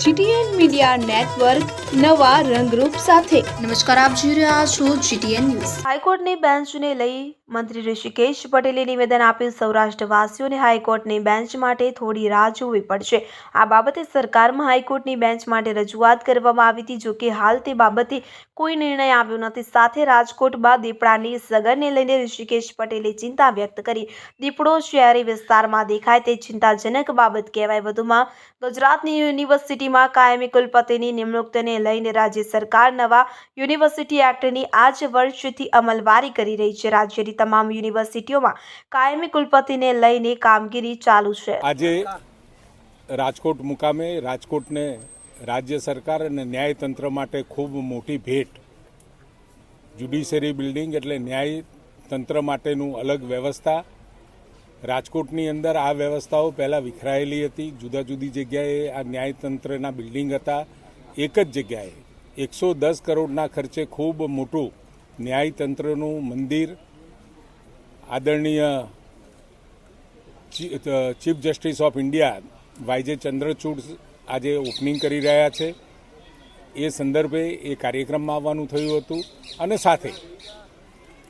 GTN media network નવા રંગરૂપ સાથે. નમસ્કાર આપ જોઈ રહ્યા છો જીટીએન ન્યૂઝ. હાઈકોર્ટની બેન્ચને લઈ મંત્રી ઋષિકેશ પટેલે નિવેદન આપ્યું, સૌરાષ્ટ્રવાસીઓને હાઈકોર્ટની બેન્ચ માટે થોડી રાહ જોવી પડશે. આ બાબતે સરકારમાં હાઈકોર્ટની બેન્ચ માટે રજૂઆત કરવામાં આવી હતી. જોકે હાલ તે બાબતે કોઈ નિર્ણય આવ્યો નથી. સાથે રાજકોટ બાદ દીપડાની સગરને લઈને ઋષિકેશ પટેલે ચિંતા વ્યક્ત કરી. દીપડો શહેરી વિસ્તારમાં દેખાય તે ચિંતાજનક બાબત કહેવાય. વધુમાં, ગુજરાતની યુનિવર્સિટીમાં કાયમી કુલપતિની નિમણૂકને લઈને રાજ્ય સરકાર નવા યુનિવર્સિટી એક્ટની આ જ વર્ષથી અમલવારી કરી રહી છે. રાજ્યની તમામ યુનિવર્સિટીઓમાં કાયમી કુલપતિને લઈને કામગીરી ચાલુ છે. આજે રાજકોટ મુકામે રાજકોટને રાજ્ય સરકાર અને ન્યાયતંત્ર માટે ખૂબ મોટી ભેટ. જ્યુડિશિયરી બિલ્ડિંગ એટલે ન્યાયતંત્ર માટેનું અલગ વ્યવસ્થા. રાજકોટની અંદર આ વ્યવસ્થાઓ પહેલાં વિખરાયેલી હતી. જુદા જુદી જગ્યાએ આ ન્યાયતંત્રના બિલ્ડિંગ હતા. એક જ જગ્યાએ એકસો દસ કરોડના ખર્ચે ખૂબ મોટું ન્યાયતંત્રનું મંદિર આદરણીય chief justice of India YJ Chandrachud આજે ઓપનિંગ કરી રહ્યા છે. એ સંદર્ભે એ કાર્યક્રમમાં આવવાનું થયું હતું અને સાથે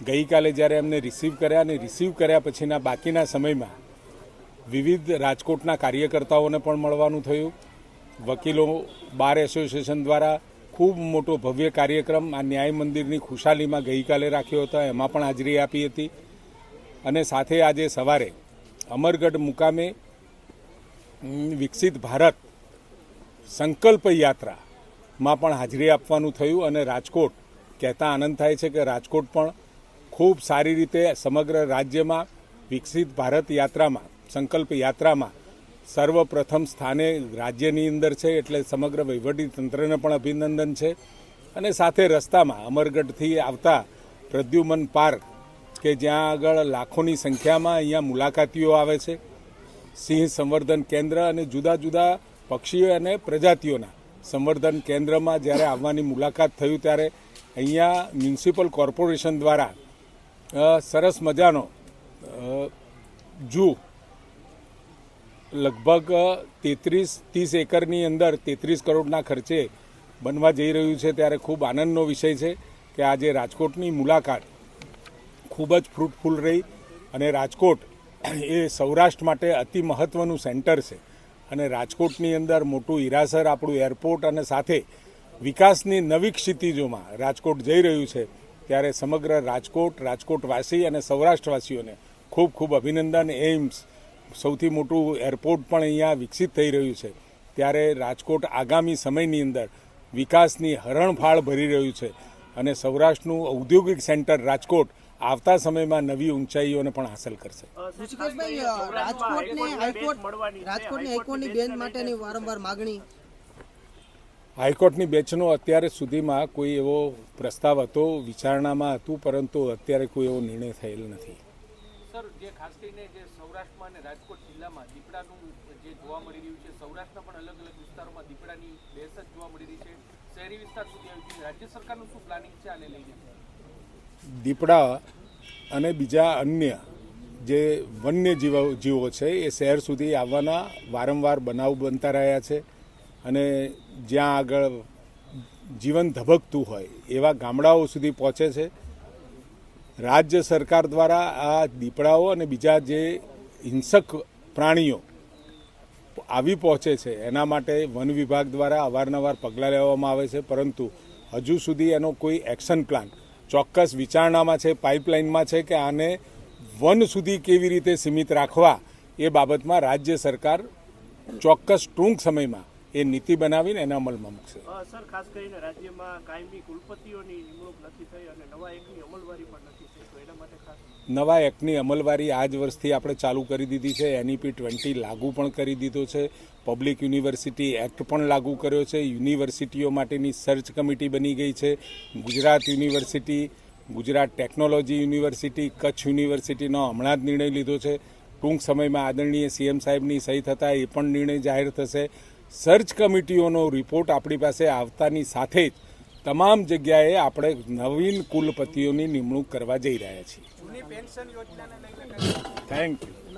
ગઈકાલે જ્યારે એમને રિસીવ કર્યા અને રિસીવ કર્યા પછીના બાકીના સમયમાં વિવિધ રાજકોટના કાર્યકર્તાઓને પણ મળવાનું થયું. વકીલો બાર એસોસિએશન દ્વારા ખૂબ મોટો ભવ્ય કાર્યક્રમ આ ન્યાય મંદિરની ખુશાલીમાં ગઈકાલે રાખ્યો હતો. એમાં પણ હાજરી આપી હતી. અને સાથે આજે સવારે અમરગઢ મુકામે વિકસિત ભારત સંકલ્પ યાત્રામાં પણ હાજરી આપવાનું થયું અને રાજકોટ કહેતા આનંદ થાય છે કે રાજકોટ પણ ખૂબ સારી રીતે સમગ્ર રાજ્યમાં વિકસિત ભારત યાત્રામાં, સંકલ્પ યાત્રામાં સર્વપ્રથમ સ્થાને રાજ્યની અંદર છે એટલે સમગ્ર તંત્રને પણ અભિનંદન છે. અને સાથે રસ્તામાં અમરગઢથી આવતા પ્રદ્યુમન પાર્ક કે જ્યાં આગળ લાખોની સંખ્યામાં અહીંયા મુલાકાતીઓ આવે છે. સિંહ સંવર્ધન કેન્દ્ર અને જુદા જુદા પક્ષીઓ અને પ્રજાતિઓના સંવર્ધન કેન્દ્રમાં જ્યારે આવવાની મુલાકાત થયું ત્યારે અહીંયા મ્યુનિસિપલ કોર્પોરેશન દ્વારા સરસ મજાનો જૂ લગભગ તેત્રીસ, ત્રીસ એકરની અંદર તેત્રીસ કરોડના ખર્ચે બનવા જઈ રહ્યું છે. ત્યારે ખૂબ આનંદનો વિષય છે કે આજે રાજકોટની મુલાકાત ખૂબ જ ફ્રૂટફુલ રહી અને રાજકોટ એ સૌરાષ્ટ્ર માટે અતિ મહત્ત્વનું સેન્ટર છે. અને રાજકોટની અંદર મોટું હિરાસર આપણું એરપોર્ટ અને સાથે વિકાસની નવી ક્ષિતિજોમાં રાજકોટ જઈ રહ્યું છે, ત્યારે સમગ્ર રાજકોટ, રાજકોટવાસી અને સૌરાષ્ટ્રવાસીઓને ખૂબ ખૂબ અભિનંદન. એઇમ્સ સૌથી મોટું એરપોર્ટ પણ અહીંયા વિકસિત થઈ રહ્યું છે. ત્યારે રાજકોટ આગામી સમયની અંદર વિકાસની હરણફાળ ભરી રહ્યું છે. અને સૌરાષ્ટ્રનું ઔદ્યોગિક સેન્ટર રાજકોટ આવતા સમયમાં નવી ઊંચાઈઓને પણ હાંસલ કરશે. ઋષિકેશભાઈ રાજકોટને હાઈકોર્ટ રાજકોટની હાઈકોર્ટની બેન્ચ માટેની વારંવાર માગણી. હાઈકોર્ટની બેચનો અત્યારે સુધીમાં કોઈ એવો પ્રસ્તાવ હતો વિચારણામાં હતું પરંતુ અત્યારે કોઈ એવો નિર્ણય થયેલ નથી. સર, જે ખાસ કરીને જે સૌરાષ્ટ્રમાં અને રાજકોટ જિલ્લામાં દીપડાનું જે જોવા મળી રહ્યું છે, સૌરાષ્ટ્રના પણ અલગ અલગ વિસ્તારોમાં દીપડાની બેસત જોવા મળી રહી છે. શહેરી વિસ્તાર સુધી આવી છે રાજ્ય સરકારનું શું પ્લાનિંગ છે આને લઈને? દીપડા અને બીજા અન્ય જે વન્ય જીવો જીવો છે, એ શહેર સુધી આવવાના વારંવાર બનાવ બનતા રહ્યા છે અને જ્યાં આગળ જીવન ધબકતું હોય એવા ગામડાઓ સુધી પહોંચે છે. રાજ્ય સરકાર દ્વારા આ દીપડાઓ અને બીજા જે હિંસક પ્રાણીઓ આવી પહોંચે છે, એના માટે વન વિભાગ દ્વારા અવારનવાર પગલાં લેવામાં આવે છે. પરંતુ હજુ સુધી એનો કોઈ એક્શન પ્લાન ચોક્કસ વિચારણામાં છે, પાઇપલાઇનમાં છે કે આને વન સુધી કેવી રીતે સીમિત રાખવા એ બાબતમાં રાજ્ય સરકાર ચોક્કસ ટૂંક સમયમાં એ નીતિ બનાવીને એના અમલમાં મૂકશે. સર ખાસ કરીને રાજ્યમાં કાયમી કુલપતિઓની નિમણૂક નથી થઈ અને નવા એકની અમલવારી પણ નથી થઈ તો એના માટે ખાસ નવા એક્ટની અમલવારી આ જ વર્ષથી આપણે ચાલુ કરી દીધી છે. એનઈપી ટ્વેન્ટી લાગુ પણ કરી દીધો છે. પબ્લિક યુનિવર્સિટી એક્ટ પણ લાગુ કર્યો છે. યુનિવર્સિટીઓ માટેની સર્ચ કમિટી બની ગઈ છે. Gujarat university Gujarat technology university Kutch યુનિવર્સિટીનો હમણાં જ નિર્ણય લીધો છે. ટૂંક સમયમાં આદરણીય સીએમ સાહેબની સહી થતાં એ પણ નિર્ણય જાહેર થશે. સર્ચ કમિટીઓનો રિપોર્ટ આપણી પાસે આવતાની સાથે જ તમામ જગ્યાએ આપણે નવીન કુલપતિઓની નિમણૂક કરવા જઈ રહ્યા છીએ. Thank you